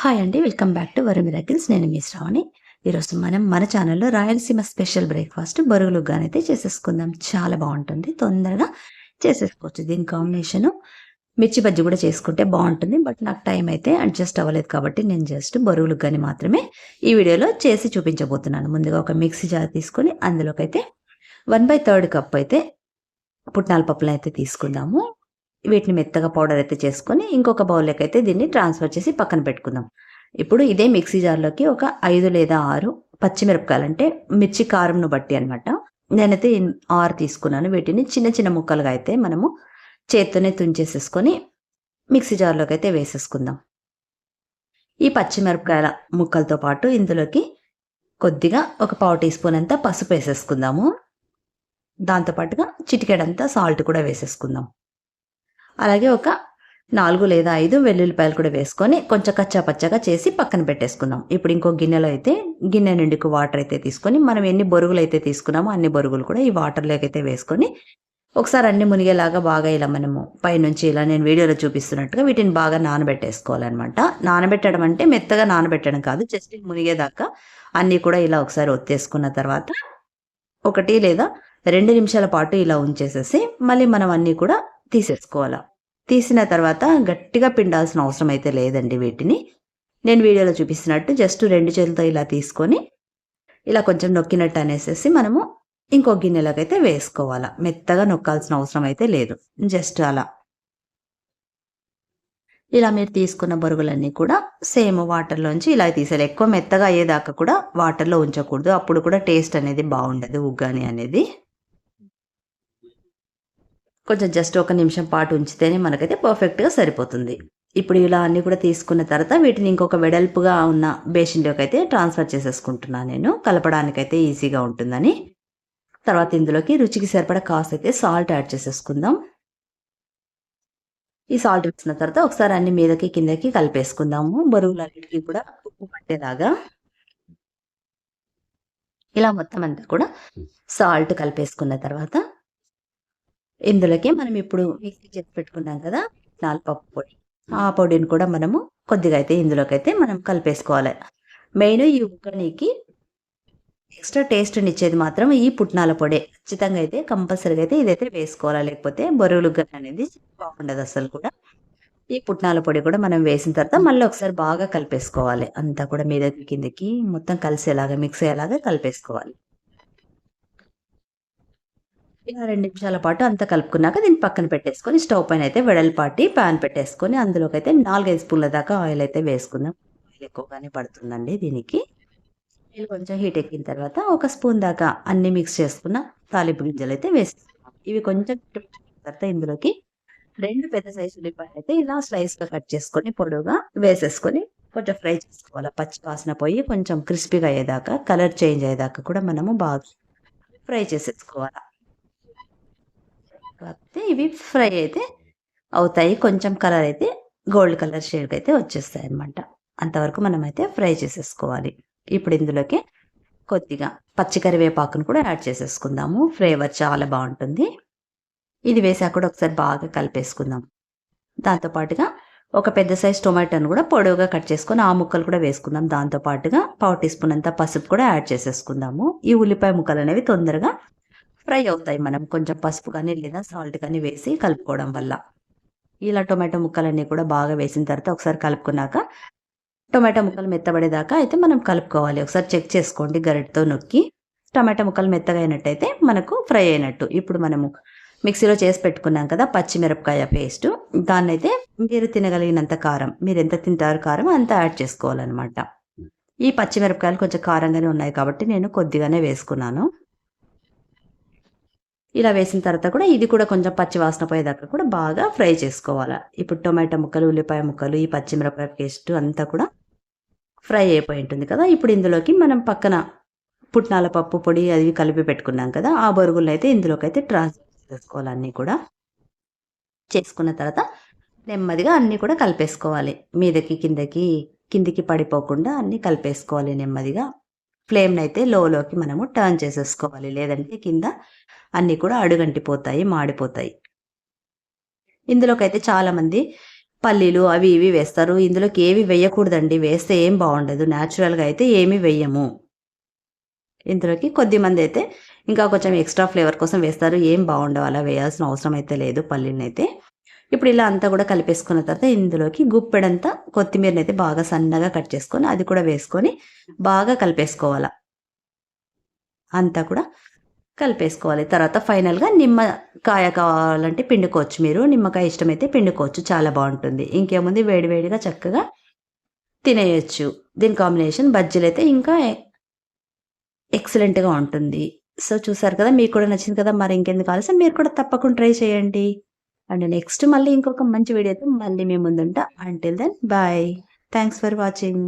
Hi అండి welcome back to Varu miracles నేను మీ శ్రావణి. ఈరోజు మనం మన ఛానల్లో రాయలసీమ స్పెషల్ బ్రేక్ఫాస్ట్ బరుగులు అయితే చేసేసుకుందాం. చాలా బాగుంటుంది తొందరగా చేసేసుకోవచ్చు. దీని కాంబినేషన్ మిర్చి బజ్జి కూడా చేసుకుంటే బాగుంటుంది. బట్ నాకు టైం అయితే అడ్జస్ట్ అవ్వలేదు కాబట్టి నేను జస్ట్ బరుగులు కానీ మాత్రమే ఈ వీడియోలో చేసి చూపించబోతున్నాను. ముందుగా ఒక మిక్సీ జార్ తీసుకొని అందులోకి అయితే వన్ బై థర్డ్ కప్ అయితే పుట్నాల పప్పులు అయితే తీసుకుందాము. వీటిని మెత్తగా పౌడర్ అయితే చేసుకొని ఇంకొక బౌల్లోకి అయితే దీన్ని ట్రాన్స్ఫర్ చేసి పక్కన పెట్టుకుందాం. ఇప్పుడు ఇదే మిక్సీ జార్లోకి ఒక ఐదు లేదా ఆరు పచ్చిమిరపకాయలు అంటే మిర్చి కారంను బట్టి అనమాట నేనైతే ఆరు తీసుకున్నాను. వీటిని చిన్న చిన్న ముక్కలుగా అయితే మనము చేత్తోనే తుంచేసేసుకొని మిక్సీ జార్లోకి అయితే వేసేసుకుందాం. ఈ పచ్చిమిరపకాయల ముక్కలతో పాటు ఇందులోకి కొద్దిగా ఒక పావు టీ స్పూన్ అంతా పసుపు వేసేసుకుందాము. దాంతోపాటుగా చిటికెడంతా సాల్ట్ కూడా వేసేసుకుందాం. అలాగే ఒక నాలుగు లేదా ఐదు వెల్లుల్లిపాయలు కూడా వేసుకొని కొంచెం కచ్చా పచ్చగా చేసి పక్కన పెట్టేసుకుందాం. ఇప్పుడు ఇంకో గిన్నెలో అయితే గిన్నె నిండుకు వాటర్ అయితే తీసుకొని మనం ఎన్ని బొరుగులు అయితే తీసుకున్నామో అన్ని బొరుగులు కూడా ఈ వాటర్లోకి అయితే వేసుకొని ఒకసారి అన్ని మునిగేలాగా బాగా ఇలా మనము పైనుంచి ఇలా నేను వీడియోలో చూపిస్తున్నట్టుగా వీటిని బాగా నానబెట్టేసుకోవాలన్నమాట. నానబెట్టడం అంటే మెత్తగా నానబెట్టడం కాదు జస్ట్ మునిగేదాకా అన్నీ కూడా ఇలా ఒకసారి ఒత్తేసుకున్న తర్వాత ఒకటి లేదా రెండు నిమిషాల పాటు ఇలా ఉంచేసేసి మళ్ళీ మనం అన్నీ కూడా తీసేసుకోవాలి. తీసిన తర్వాత గట్టిగా పిండాల్సిన అవసరం అయితే లేదండి వీటిని. నేను వీడియోలో చూపిస్తున్నట్టు జస్ట్ రెండు చేతులతో ఇలా తీసుకొని ఇలా కొంచెం నొక్కినట్టు అనేసేసి మనము ఇంకో గిన్నెలకైతే వేసుకోవాలా. మెత్తగా నొక్కాల్సిన అవసరం అయితే లేదు. జస్ట్ అలా. ఇలా మీరు తీసుకున్న బొరుగులన్నీ కూడా సేమ్ వాటర్లోంచి ఇలా తీసేయాలి. ఎక్కువ మెత్తగా అయ్యేదాకా కూడా వాటర్లో ఉంచకూడదు. అప్పుడు కూడా టేస్ట్ అనేది బాగుండదు ఉగ్గాని అనేది. కొంచెం జస్ట్ ఒక నిమిషం పాటు ఉంచితేనే మనకైతే పర్ఫెక్ట్గా సరిపోతుంది. ఇప్పుడు ఇలా అన్ని కూడా తీసుకున్న తర్వాత వీటిని ఇంకొక వెడల్పుగా ఉన్న బేషన్లోకి అయితే ట్రాన్స్ఫర్ చేసేసుకుంటున్నాను నేను. కలపడానికైతే ఈజీగా ఉంటుందని. తర్వాత ఇందులోకి రుచికి సరిపడా కాస్ట్ అయితే సాల్ట్ యాడ్ చేసేసుకుందాం. ఈ సాల్ట్ వేసిన తర్వాత ఒకసారి అన్ని మీదకి కిందకి కలిపేసుకుందాము. బరువులన్నిటికీ కూడా ఉప్పు పట్టేలాగా. ఇలా మొత్తం అంతా కూడా సాల్ట్ కలిపేసుకున్న తర్వాత ఇందులోకి మనం ఇప్పుడు మిక్సీ చేసి పెట్టుకున్నాం కదా నాలుగు పప్పు పొడి. ఆ పొడిని కూడా మనము కొద్దిగా అయితే ఇందులోకి అయితే మనం కలిపేసుకోవాలి. మెయిన్ ఈ ఉగ్గనికి ఎక్స్ట్రా టేస్ట్ని ఇచ్చేది మాత్రం ఈ పుట్నాల పొడి. ఖచ్చితంగా అయితే కంపల్సరీగా అయితే ఇదైతే వేసుకోవాలి లేకపోతే బొరుగులు గన్ అనేది బాగుండదు అసలు కూడా. ఈ పుట్నాల పొడి కూడా మనం వేసిన తర్వాత మళ్ళీ ఒకసారి బాగా కలిపేసుకోవాలి. అంతా కూడా మీద కిందకి మొత్తం కలిసేలాగా మిక్స్ అయ్యేలాగా కలిపేసుకోవాలి. ఇలా రెండు నిమిషాల పాటు అంతా కలుపుకున్నాక దీన్ని పక్కన పెట్టేసుకొని స్టవ్ పైన అయితే వెడల్పాటి ప్యాన్ పెట్టేసుకొని అందులోకి అయితే నాలుగైదు స్పూన్ల దాకా ఆయిల్ అయితే వేసుకుందాం. ఆయిల్ ఎక్కువగానే పడుతుందండి దీనికి. ఆయిల్ కొంచెం హీట్ ఎక్కిన తర్వాత ఒక స్పూన్ దాకా అన్ని మిక్స్ చేసుకున్న తాలింపు గింజలు అయితే వేసుకున్నాం ఇవి కొంచెం తర్వాత ఇందులోకి రెండు పెద్ద సైజు ఉల్లిపాయలు అయితే ఇలా స్లైస్గా కట్ చేసుకొని పొడవుగా వేసేసుకొని కొంచెం ఫ్రై చేసుకోవాలి. పచ్చి వాసన పోయి కొంచెం క్రిస్పీగా అయ్యేదాకా కలర్ చేంజ్ అయ్యేదాకా కూడా మనము బాగా ఫ్రై చేసేసుకోవాలి. కాకపోతే ఇవి ఫ్రై అయితే అవుతాయి. కొంచెం కలర్ అయితే గోల్డ్ కలర్ షేడ్కి అయితే వచ్చేస్తాయి అన్నమాట. అంతవరకు మనం అయితే ఫ్రై చేసేసుకోవాలి. ఇప్పుడు ఇందులోకి కొద్దిగా పచ్చి కరివేపాకును కూడా యాడ్ చేసేసుకుందాము. ఫ్లేవర్ చాలా బాగుంటుంది. ఇది వేసాక కూడా ఒకసారి బాగా కలిపేసుకుందాం. దాంతోపాటుగా ఒక పెద్ద సైజ్ టొమాటోను కూడా పొడవుగా కట్ చేసుకొని ఆ ముక్కలు కూడా వేసుకుందాం. దాంతో పాటుగా పావు టీ స్పూన్ అంత పసుపు కూడా యాడ్ చేసేసుకుందాము. ఈ ఉల్లిపాయ ముక్కలు అనేవి తొందరగా ఫ్రై అవుతాయి మనం. కొంచెం పసుపు కానీ లేదా సాల్ట్ కానీ వేసి కలుపుకోవడం వల్ల. ఇలా టొమాటో ముక్కలన్నీ కూడా బాగా వేసిన తర్వాత ఒకసారి కలుపుకున్నాక టొమాటో ముక్కలు మెత్తబడేదాకా అయితే మనం కలుపుకోవాలి. ఒకసారి చెక్ చేసుకోండి గరిటతో నొక్కి. టమాటా ముక్కలు మెత్తగా అయినట్టయితే మనకు ఫ్రై అయినట్టు. ఇప్పుడు మనము మిక్సీలో చేసి పెట్టుకున్నాం కదా పచ్చిమిరపకాయ పేస్ట్. దాన్ని అయితే మీరు తినగలిగినంత కారం మీరు ఎంత తింటారు కారం అంత యాడ్ చేసుకోవాలన్నమాట. ఈ పచ్చిమిరపకాయలు కొంచెం కారంగానే ఉన్నాయి కాబట్టి నేను కొద్దిగానే వేసుకున్నాను. ఇలా వేసిన తర్వాత కూడా ఇది కూడా కొంచెం పచ్చి వాసన పోయేదాకా కూడా బాగా ఫ్రై చేసుకోవాలి. ఇప్పుడు టొమాటో ముక్కలు ఉల్లిపాయ ముక్కలు ఈ పచ్చిమిరపకాయ పేస్ట్ అంతా కూడా ఫ్రై అయిపోయి ఉంటుంది కదా. ఇప్పుడు ఇందులోకి మనం పక్కన పుట్నాల పప్పు పొడి అది కలిపి పెట్టుకున్నాం కదా. ఆ బొరుగులు అయితే ఇందులోకి అయితే ట్రాన్స్ఫర్ చేసుకోవాలి అన్నీ కూడా. చేసుకున్న తర్వాత నెమ్మదిగా అన్నీ కూడా కలిపేసుకోవాలి. మీదకి కిందకి కిందికి పడిపోకుండా అన్నీ కలిపేసుకోవాలి నెమ్మదిగా. ఫ్లేమ్ని అయితే లోలోకి మనము టర్న్ చేసేసుకోవాలి. లేదంటే కింద అన్నీ కూడా అడుగంటిపోతాయి మాడిపోతాయి ఇందులోకైతే చాలామంది పల్లీలు అవి ఇవి వేస్తారు. ఇందులోకి ఏవి వేయకూడదండి. వేస్తే ఏం బాగుండదు నేచురల్‌గా అయితే ఏమి వేయము. ఇందులోకి కొద్దిమందైతే ఇంకా కొంచెం ఎక్స్‌ట్రా ఫ్లేవర్ కోసం వేస్తారు. ఏం బాగుండవు అలా వేయాల్సిన అవసరం అయితే లేదు పల్లీలనైతే. ఇప్పుడు ఇలా అంతా కూడా కలిపేసుకున్న తర్వాత ఇందులోకి గుప్పెడంతా కొత్తిమీరని అయితే బాగా సన్నగా కట్ చేసుకొని అది కూడా వేసుకొని బాగా కలిపేసుకోవాలా అంతా కూడా కలిపేసుకోవాలి. తర్వాత ఫైనల్‌గా నిమ్మకాయ కావాలంటే పిండుకోవచ్చు మీరు. నిమ్మకాయ ఇష్టమైతే పిండుకోవచ్చు. చాలా బాగుంటుంది ఇంకేముంది వేడివేడిగా చక్కగా తినేయచ్చు దీని కాంబినేషన్ బజ్జీలైతే ఇంకా ఎక్సలెంట్‌గా ఉంటుంది. సో, చూసారు కదా! మీకు కూడా నచ్చింది కదా! మరి ఇంకెందుకు ఆలస్యం మీరు కూడా తప్పకుండా ట్రై చేయండి. అండ్ నెక్స్ట్ మళ్ళీ ఇంకొక మంచి వీడియోతో మళ్ళీ మేము ముందుంటా. Until then bye. Thanks for watching.